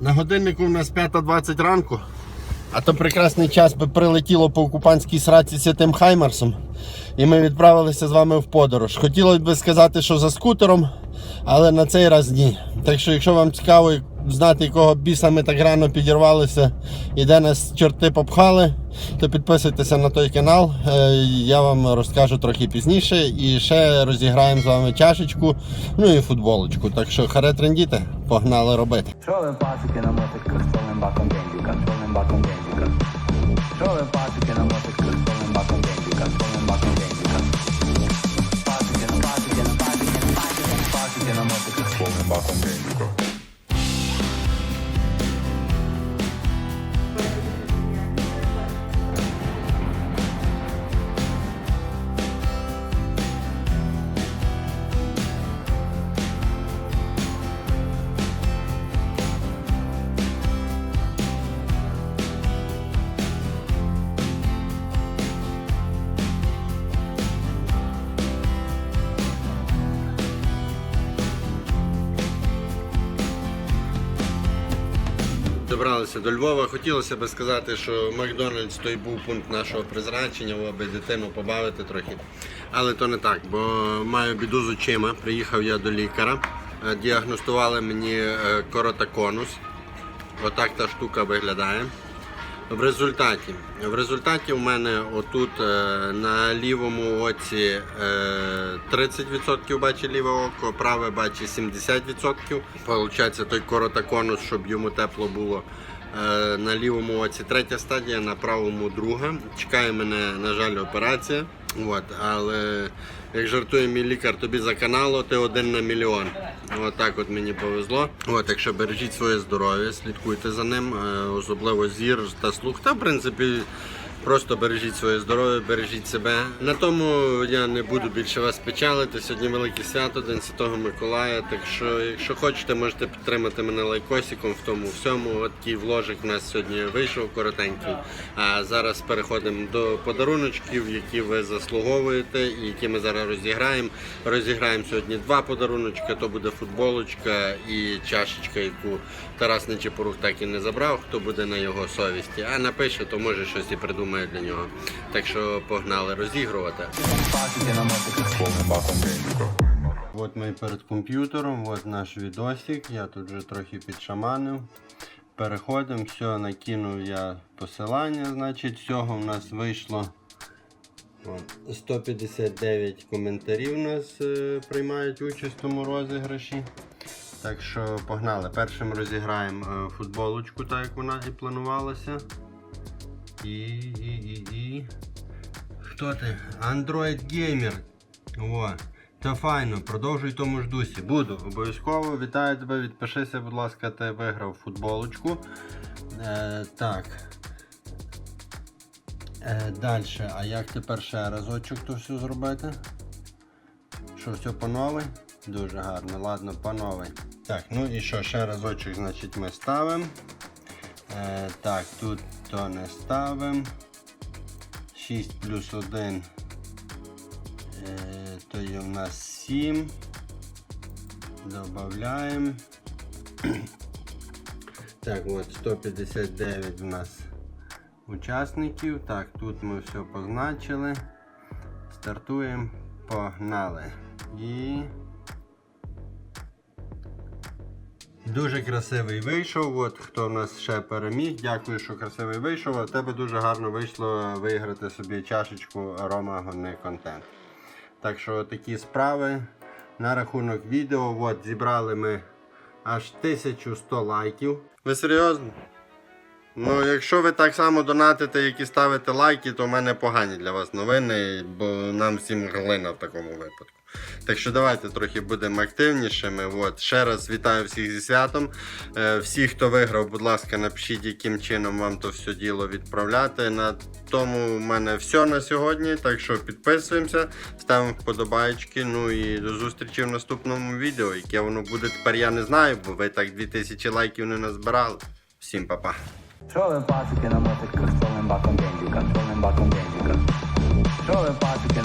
На годиннику в нас 5.20 ранку. А то прекрасний час би прилетіло по окупанській сраці святим Хаймерсом. І ми відправилися з вами в подорож. Хотілося б сказати, що за скутером, але на цей раз ні. Так що, якщо вам цікаво знати, якого біса ми так рано підірвалися і де нас чорти попхали, то підписуйтеся на той канал. Е, Я вам розкажу трохи пізніше. І ще розіграємо з вами чашечку, ну і футболочку. Так що харе трендіте, погнали робити. Що ви пасики на мотиках з повним баком з повним баком бензика? Що ви пасики Добралися до Львова. Хотілося б сказати, що Макдональдс той був пункт нашого призначення, аби дитину побавити трохи. Але то не так, бо маю біду з очима. Приїхав я до лікаря, Е, діагностували мені коротаконус. коротоконус. Отак та штука виглядає. В результаті, в результаті у мене отут е, на лівому оці е, 30% бачить ліве око, праве бачить 70%. Получається той коротоконус, щоб йому тепло було. Е, на лівому оці третя стадія, на правому друга. Чекає мене, на жаль, операція. От, але як жартує мій лікар, тобі за каналу, ти один на мільйон. От от мені повезло. От, так що бережіть своє здоров'я, слідкуйте за ним, е, особливо зір та слух. Та в принципі. Просто бережіть своє здоров'я, бережіть себе. На тому я не буду більше вас печалити. Сьогодні велике свято, День Святого Миколая. Так що, якщо хочете, можете підтримати мене лайкосиком в тому всьому. От такий вложик у нас сьогодні вийшов коротенький. А зараз переходимо до подаруночків, які ви заслуговуєте і які ми зараз розіграємо. Розіграємо сьогодні два подаруночка. То буде футболочка і чашечка, яку Тарас Нечепорух так і не забрав. Хто буде на його совісті. А напише, то може щось і придумає для нього. Так що погнали розігрувати. От ми перед комп'ютером, от наш відосик. Я тут вже трохи підшаманив. Переходимо, все, накинув я посилання, значить, всього в нас вийшло. 159 коментарів у нас е, приймають участь в тому розіграші. Так що погнали. Першим розіграємо е, футболочку, так як вона і планувалася. І, і, і, і. Хто ти? Android Gamer. О, це файно, продовжуй тому ж дусі. Буду, обов'язково вітаю тебе, відпишися, будь ласка, ти виграв футболочку. Е, так. Е, Далі, а як тепер ще разочок то все зробити? Що, все по новій? Дуже гарно, ладно, по новій. Так, ну і що, ще разочок, значить, ми ставимо. Е, так, тут то не ставимо. 6 плюс 1 е, то є в нас 7. Добавляємо. Так, от 159 у нас учасників. Так, тут ми все позначили. Стартуємо, погнали. І Дуже красивий вийшов. От хто в нас ще переміг. Дякую, що красивий вийшов. В тебе дуже гарно вийшло виграти собі чашечку Рома Гонний контент. Так що такі справи. На рахунок відео. От зібрали ми аж 1100 лайків. Ви серйозно? Ну, якщо ви так само донатите, як і ставите лайки, то в мене погані для вас новини, бо нам всім глина в такому випадку. Так що давайте трохи будемо активнішими. От. Ще раз вітаю всіх зі святом. Е, всі, хто виграв, будь ласка, напишіть, яким чином вам то все діло відправляти. На тому в мене все на сьогодні. Так що підписуємося, ставимо вподобайки. Ну і до зустрічі в наступному відео. Яке воно буде тепер, я не знаю, бо ви так 2000 лайків не назбирали. Всім па-па. Що ви пасики на мотиках з повним баком бензика, з повним баком бензика? Що ви пасики